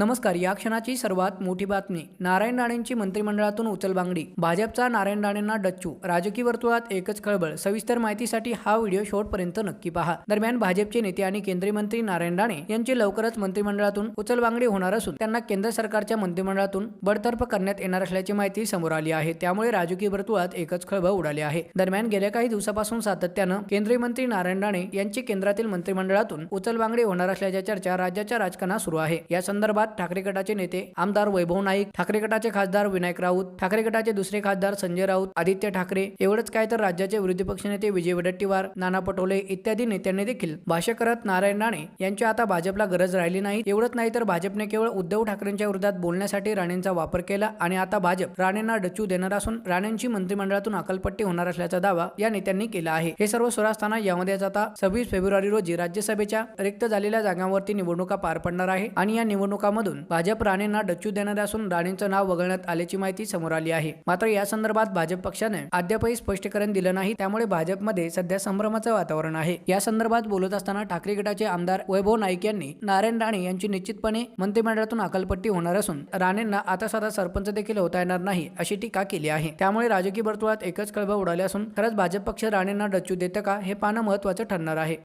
नमस्कार या क्षणाची सर्वात मोठी बातमी. नारायण राणेंची मंत्रिमंडळातून उचलबांगडी भाजपचा नारायण राणेंना डच्चू. राजकीय वर्तुळात एकच खळबळ. सविस्तर माहितीसाठी हा व्हिडिओ शेवटपर्यंत नक्की पहा. दरम्यान भाजपचे नेते आणि केंद्रीय मंत्री नारायण राणे यांची लवकरच मंत्रिमंडळातून उचलबांगडी होणार असून त्यांना केंद्र सरकारच्या मंत्रिमंडळातून बडतर्फ करण्यात येणार असल्याची माहिती समोर आली आहे. त्यामुळे राजकीय वर्तुळात एकच खळबळ उडाली आहे. दरम्यान गेल्या काही दिवसापासून सातत्यानं केंद्रीय मंत्री नारायण राणे यांची केंद्रातील मंत्रिमंडळातून उचलबांगडी होणार असल्याच्या चर्चा राज्याच्या राजकारणात सुरू आहे. या संदर्भात ठाकरे गटाचे नेते आमदार वैभव नाईक ठाकरे गटाचे खासदार विनायक राऊत ठाकरे गटाचे दुसरे खासदार संजय राऊत आदित्य ठाकरे एवढंच काय तर राज्याचे विरोधी पक्षनेते विजय वडेट्टीवार नाना पटोले इत्यादी नेत्यांनी देखील भाष्य करत नारायण राणे यांची आता भाजपला गरज राहिली नाही. एवढंच नाही तर भाजपने केवळ उद्धव ठाकरेंच्या विरोधात बोलण्यासाठी राणेंचा वापर केला आणि आता भाजप राणेंना डच्चू देणार असून राणेंची मंत्रिमंडळातून अकलपट्टी होणार असल्याचा दावा या नेत्यांनी केला आहे. हे सर्व सुरू असताना यामध्येच आता सव्वीस फेब्रुवारी रोजी राज्यसभेच्या रिक्त झालेल्या जागांवरती निवडणुका पार पडणार आहे आणि या यामधून भाजप राणेंना डच्चू देणार असून राणेंचं नाव वगळण्यात आल्याची माहिती समोर आली आहे. मात्र या संदर्भात भाजप पक्षाने अद्यापही स्पष्टीकरण दिलं नाही. त्यामुळे भाजपमध्ये सध्या संभ्रमाचं वातावरण आहे. या संदर्भात बोलत असताना ठाकरे गटाचे आमदार वैभव नाईक यांनी नारायण राणे यांची निश्चितपणे मंत्रिमंडळातून अकलपट्टी होणार असून राणेंना आता साधा सरपंच देखील होता येणार नाही अशी टीका केली आहे. त्यामुळे राजकीय वर्तुळात एकच कळबळ उडाली असून खरंच भाजप पक्ष राणेंना डच्चू देतं का हे पाहणं महत्वाचं ठरणार आहे.